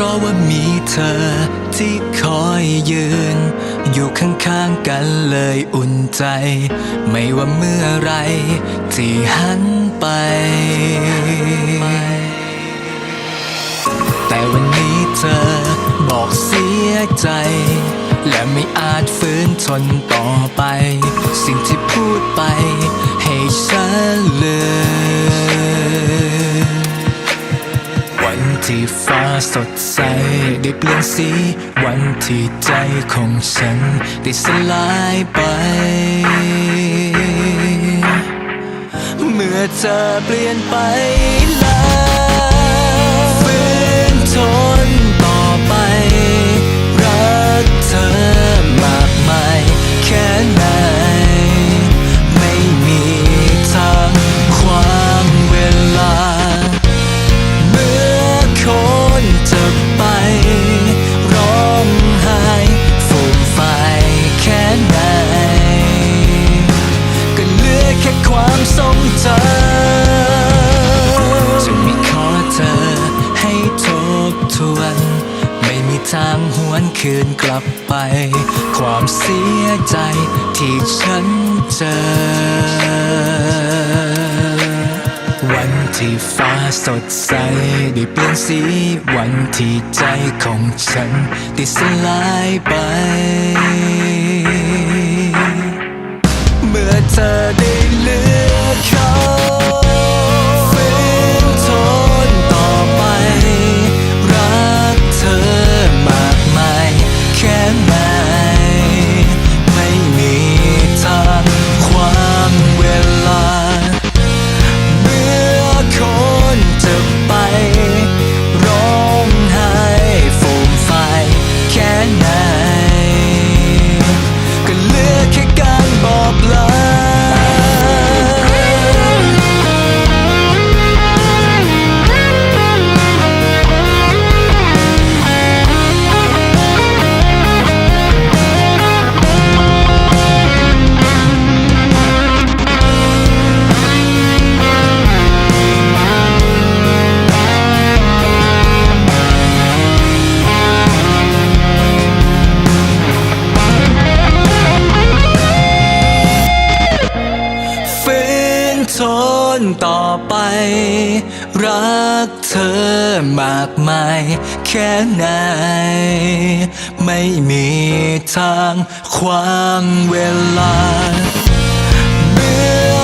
เพราะว่ามีเธอที่คอยยืน อยู่ข้างๆกันเลยอุ่นใจ ไม่ว่าเมื่อไรที่หันไป แต่วันนี้เธอบอกเสียใจ และไม่อาจฝืนทนต่อไป สิ่งที่พูดไปให้ฉันลืมวันที่ สดใส ได้เปลี่ยนสีวันที่ใจของฉัน ได้สลายไป เมื่อเธอเปลี่ยนไปแล้วฝืนทน คืนกลับไป ความเสียใจที่ฉันเจอ วันที่ฟ้าสดใสได้เปลี่ยนสี วันที่ใจของฉันได้สลายไป ทนต่อไป รักเธอมากมายแค่ไหน ไม่มีทางความเวลาเมื่อ